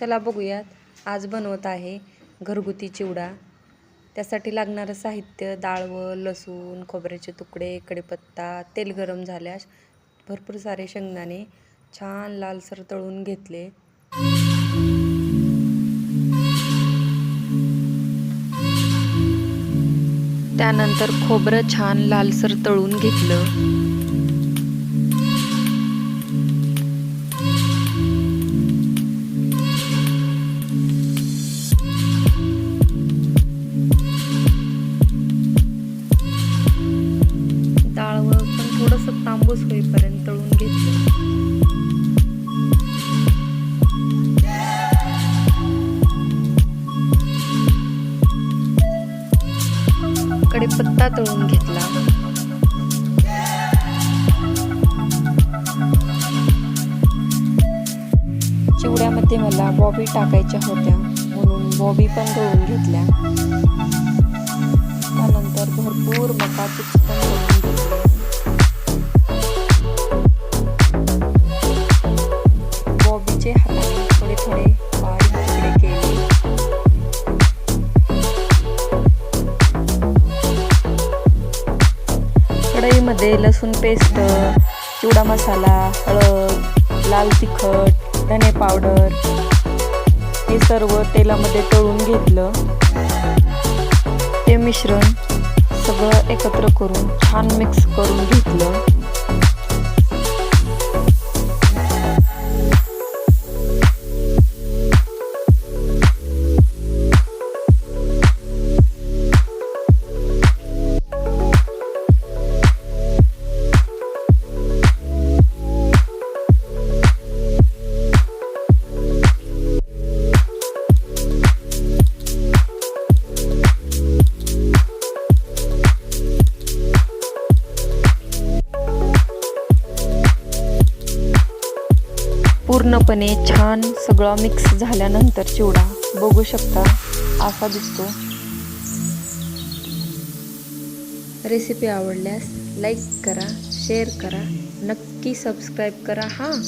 चला बघूयात. आज बनवत आहे घरगुती चिवडा. त्यासाठी लागणारं साहित्य डाळ व लसूण खोबऱ्याचे तुकडे कडीपत्ता तेल गरम झाल्यास भरपूर सारे शेंगदाणे छान लालसर तळून घेतले. त्यानंतर खोबरं छान लालसर तळून घेतलं. तांबूस होईपर्यंत तळून घेतलं. कडीपत्ता तळून घेतला. चिवड्यामध्ये मला बॉबी टाकायच्या होत्या म्हणून बॉबी पण तळून घेतल्या. बॉबीचे हाताने थोडे थोडे केले. कढईमध्ये लसूण पेस्ट चिवडा मसाला हळद लाल तिखट धने पावडर हे सर्व तेलामध्ये तळून घेतलं. ते मिश्रण सगळं एकत्र करून छान मिक्स करून घेतलं. पूर्णपणे छान सगळं मिक्स झाल्यानंतर चिवडा. बघू शकता असा दिसतो. रेसिपी आवडल्यास लाईक करा शेअर करा. नक्की सबस्क्राईब करा हां.